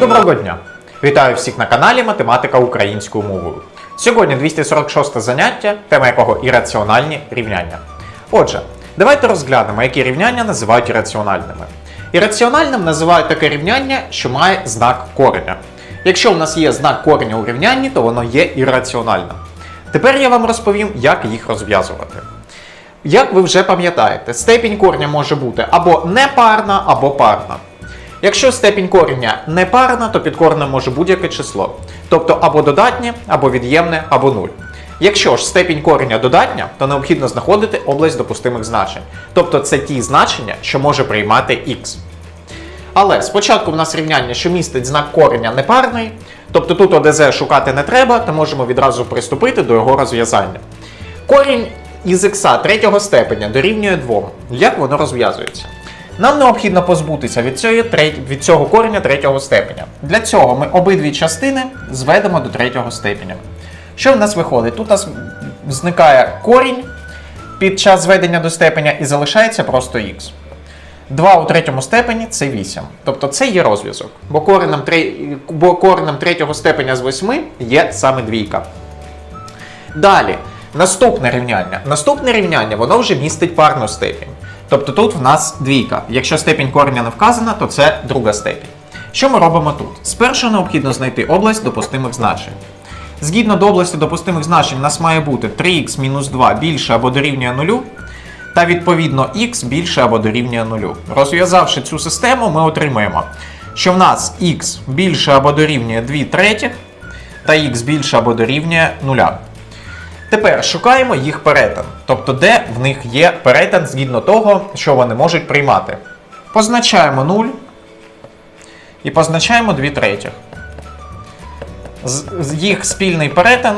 Доброго дня! Вітаю всіх на каналі Математика українською мовою. Сьогодні 246 заняття, тема якого ірраціональні рівняння. Отже, давайте розглянемо, які рівняння називають ірраціональними. Ірраціональним називають таке рівняння, що має знак кореня. Якщо у нас є знак кореня у рівнянні, то воно є ірраціональним. Тепер я вам розповім, як їх розв'язувати. Як ви вже пам'ятаєте, степінь кореня може бути або непарна, або парна. Якщо степінь кореня непарна, то під коренем може будь-яке число. Тобто або додатнє, або від'ємне, або нуль. Якщо ж степінь кореня додатня, то необхідно знаходити область допустимих значень. Тобто це ті значення, що може приймати х. Але спочатку в нас рівняння, що містить знак кореня непарний, тобто тут ОДЗ шукати не треба, то можемо відразу приступити до його розв'язання. Корінь із х третього степеня дорівнює 2. Як воно розв'язується? Нам необхідно позбутися від цього, від цього кореня третього степеня. Для цього ми обидві частини зведемо до третього степеня. Що в нас виходить? Тут у нас зникає корінь під час зведення до степеня і залишається просто х. 2 у третьому степені це 8. Тобто це є розв'язок. Бо коренем, тре- бо коренем третього степеня з 8 є саме двійка. Далі, наступне рівняння. Наступне рівняння воно вже містить парну степінь. Тобто тут в нас двійка. Якщо степінь кореня не вказана, то це друга степінь. Що ми робимо тут? Спершу необхідно знайти область допустимих значень. Згідно до області допустимих значень, у нас має бути 3х-2 більше або дорівнює 0, та відповідно х більше або дорівнює 0. Розв'язавши цю систему, ми отримаємо, що в нас х більше або дорівнює 2 третіх, та х більше або дорівнює 0. Тепер шукаємо їх перетин, тобто де в них є перетин згідно того, що вони можуть приймати. Позначаємо 0 і позначаємо 2 третіх. Їх спільний перетин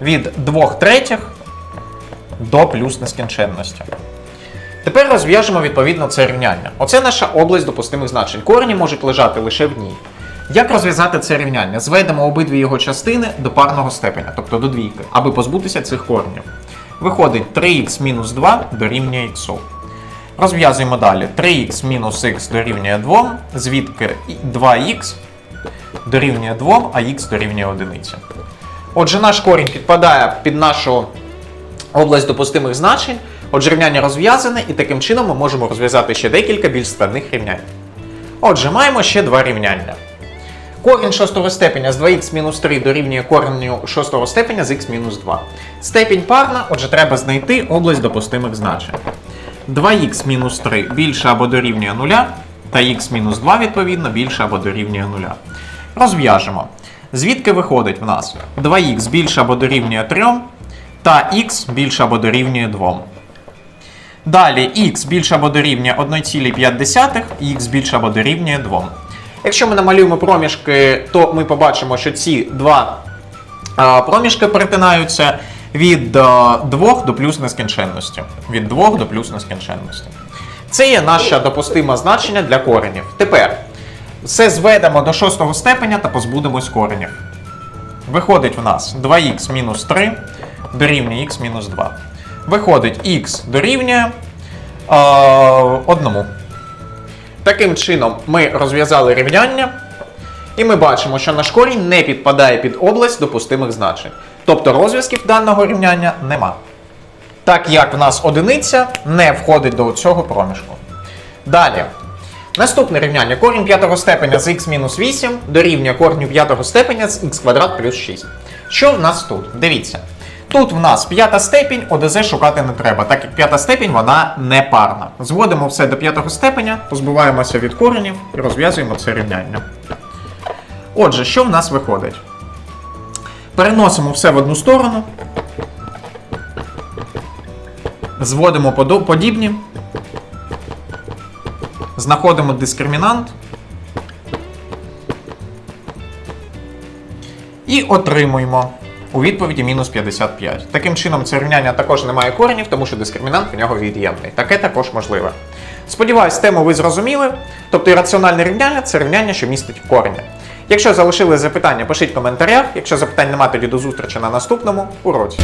від 2 третіх до плюс нескінченності. Тепер розв'яжемо відповідно це рівняння. Оце наша область допустимих значень. Корені можуть лежати лише в ній. Як розв'язати це рівняння? Зведемо обидві його частини до парного степеня, тобто до двійки, аби позбутися цих коренів. Виходить 3х мінус 2 дорівнює х. Розв'язуємо далі. 3х мінус х дорівнює 2, звідки 2х дорівнює 2, а х дорівнює 1. Отже, наш корінь підпадає під нашу область допустимих значень. Отже, рівняння розв'язане, і таким чином ми можемо розв'язати ще декілька більш складних рівнянь. Отже, маємо ще два рівняння. Корінь шостого степеня з 2х мінус 3 дорівнює коренню шостого степеня з х мінус 2. Степінь парна, отже, треба знайти область допустимих значень. 2х мінус 3 більше або дорівнює 0, та х мінус 2, відповідно, більше або дорівнює 0. Розв'яжемо. Звідки виходить в нас 2х більше або дорівнює 3, та х більше або дорівнює 2. Далі х більше або дорівнює 1,5 і х більше або дорівнює 2. Якщо ми намалюємо проміжки, то ми побачимо, що ці два проміжки перетинаються від 2 до плюс нескінченності. Від 2 до плюс нескінченності. Це є наше допустиме значення для коренів. Тепер все зведемо до шостого степеня та позбудемось коренів. Виходить в нас 2х мінус 3 дорівнює х мінус 2. Виходить х дорівнює е, 1. Таким чином ми розв'язали рівняння, і ми бачимо, що наш корінь не підпадає під область допустимих значень. Тобто розв'язків даного рівняння нема. Так як в нас одиниця не входить до цього проміжку. Далі. Наступне рівняння. Корінь п'ятого степеня з х мінус 8 дорівнює кореню п'ятого степеня з х квадрат плюс 6. Що в нас тут? Дивіться. Тут в нас п'ята степінь, ОДЗ шукати не треба, так як п'ята степінь вона не парна. Зводимо все до п'ятого степеня, позбуваємося від коренів і розв'язуємо це рівняння. Отже, що в нас виходить? Переносимо все в одну сторону. Зводимо подібні. Знаходимо дискримінант. І отримуємо у відповіді мінус 55. Таким чином, це рівняння також не має коренів, тому що дискримінант в нього від'ємний. Таке також можливе. Сподіваюсь, тему ви зрозуміли. Тобто ірраціональне рівняння це рівняння, що містить корені. Якщо залишили запитання, пишіть в коментарях. Якщо запитань немає, тоді до зустрічі на наступному уроці.